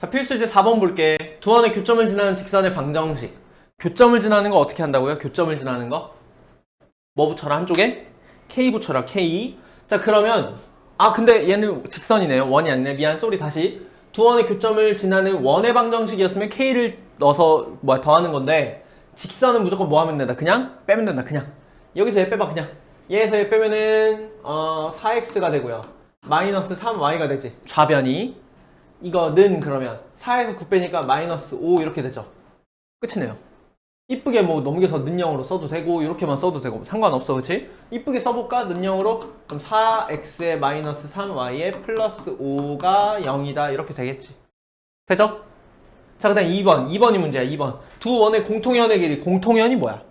자, 필수제 4번 볼게. 두 원의 교점을 지나는 직선의 방정식. 교점을 지나는 거 어떻게 한다고요? 교점을 지나는 거? 뭐 붙여라 한쪽에? K 붙여라 K. 자, 그러면 아, 근데 얘는 직선이네요. 원이 아니네. 미안. 쏘리 다시. 두 원의 교점을 지나는 원의 방정식이었으면 K를 넣어서 뭐 더하는 건데 직선은 무조건 뭐 하면 된다. 그냥 빼면 된다. 그냥. 여기서 얘 빼봐 그냥. 얘에서 얘 빼면은 어 4x가 되고요. 마이너스 3y가 되지. 좌변이 이거는 그러면 4에서 9 빼니까 마이너스 5 이렇게 되죠. 끝이네요. 이쁘게 뭐 넘겨서 는영으로 써도 되고 이렇게만 써도 되고 상관없어 그치? 이쁘게 써볼까? 는영으로 그럼 4x에 마이너스 3y에 플러스 5가 0이다 이렇게 되겠지. 되죠? 자 그다음 2번 2번이 문제야 2번 두 원의 공통연의 길이 공통연이 뭐야?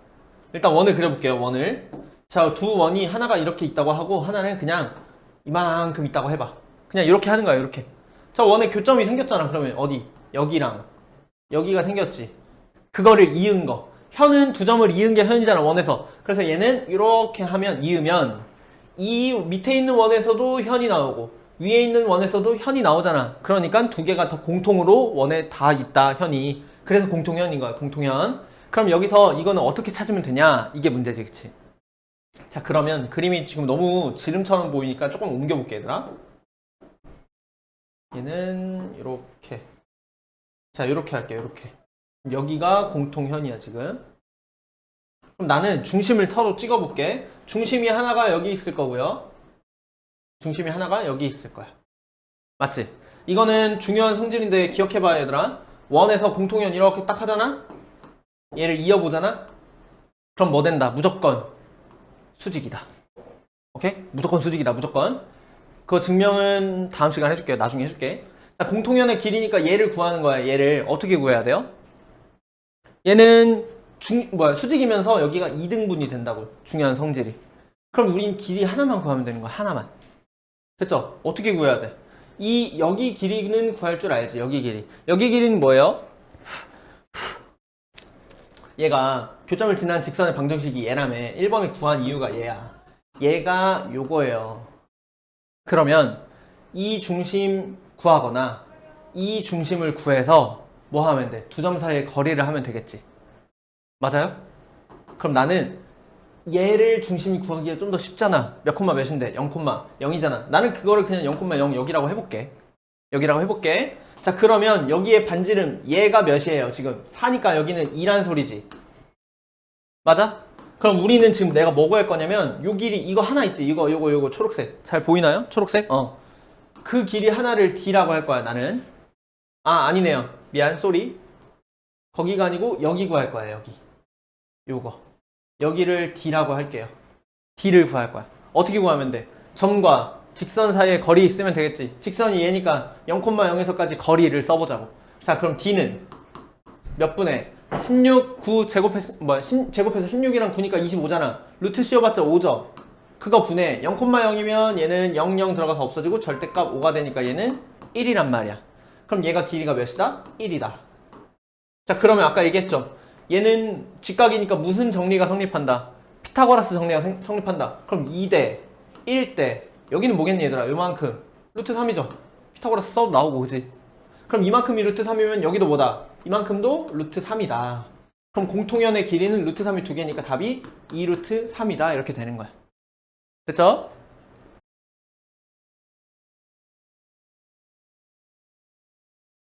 일단 원을 그려볼게요 원을 자 두 원이 하나가 이렇게 있다고 하고 하나는 그냥 이만큼 있다고 해봐 그냥 이렇게 하는 거야 이렇게 자 원의 교점이 생겼잖아. 그러면 어디? 여기랑. 여기가 생겼지. 그거를 이은 거. 현은 두 점을 이은 게 현이잖아 원에서. 그래서 얘는 이렇게 하면 이으면 이 밑에 있는 원에서도 현이 나오고 위에 있는 원에서도 현이 나오잖아. 그러니까 두 개가 더 공통으로 원에 다 있다 현이. 그래서 공통현인 거야 공통현. 그럼 여기서 이거는 어떻게 찾으면 되냐? 이게 문제지 그치? 자 그러면 그림이 지금 너무 지름처럼 보이니까 조금 옮겨볼게 얘들아 얘는 이렇게. 자 이렇게 할게요 이렇게. 여기가 공통현이야 지금. 그럼 나는 중심을 서로 찍어볼게. 중심이 하나가 여기 있을 거고요. 중심이 하나가 여기 있을 거야. 맞지? 이거는 중요한 성질인데 기억해봐 얘들아. 원에서 공통현 이렇게 딱 하잖아? 얘를 이어보잖아? 그럼 뭐 된다? 무조건 수직이다. 오케이? 무조건 수직이다 무조건 그거 증명은 다음 시간에 해줄게요 나중에 해줄게 자, 공통현의 길이니까 얘를 구하는 거야 얘를 어떻게 구해야 돼요? 얘는 중, 뭐야, 수직이면서 여기가 2등분이 된다고. 중요한 성질이. 그럼 우린 길이 하나만 구하면 되는 거야, 하나만. 됐죠? 어떻게 구해야 돼? 이, 여기 길이는 구할 줄 알지, 여기 길이. 여기 길이는 뭐예요? 얘가 교점을 지난 직선의 방정식이 얘라며 1번을 구한 이유가 얘야. 얘가 요거예요. 그러면 이 중심 구하거나 이 중심을 구해서 뭐 하면 돼? 두 점 사이의 거리를 하면 되겠지. 맞아요? 그럼 나는 얘를 중심이 구하기가 좀 더 쉽잖아. 몇 콤마 몇인데? 0 콤마 0이잖아. 나는 그거를 그냥 0 콤마 0 여기라고 해볼게. 여기라고 해볼게. 자 그러면 여기에 반지름 얘가 몇이에요? 지금 4니까 여기는 2란 소리지. 맞아? 그럼 우리는 지금 내가 뭐 구할 거냐면 요 길이 이거 하나 있지. 이거 요거 요거 초록색. 잘 보이나요? 초록색? 어. 그 길이 하나를 D라고 할 거야 나는. 아 아니네요. 미안 쏘리. 거기가 아니고 여기 구할 거야 여기. 요거. 여기를 D라고 할게요. D를 구할 거야. 어떻게 구하면 돼? 점과 직선 사이에 거리 있으면 되겠지. 직선이 얘니까 0,0에서까지 거리를 써보자고. 자, 그럼 D는 몇 분의 16, 9 제곱해서, 뭐야, 10, 제곱해서 16이랑 9니까 25잖아. 루트 씌워봤자 5죠. 그거 분해 0,0이면 얘는 0, 0 들어가서 없어지고 절대값 5가 되니까 얘는 1이란 말이야. 그럼 얘가 길이가 몇이다? 1이다. 자, 그러면 아까 얘기했죠. 얘는 직각이니까 무슨 정리가 성립한다? 피타고라스 정리가 생- 성립한다. 그럼 2대 1대 여기는 뭐겠니 얘들아? 요만큼 루트 3이죠. 피타고라스 써도 나오고 그지? 그럼 이만큼이 루트 3이면 여기도 뭐다? 이만큼도 루트 3이다. 그럼 공통연의 길이는 루트 3이 두 개니까 답이 2루트 3이다 이렇게 되는 거야. 됐죠?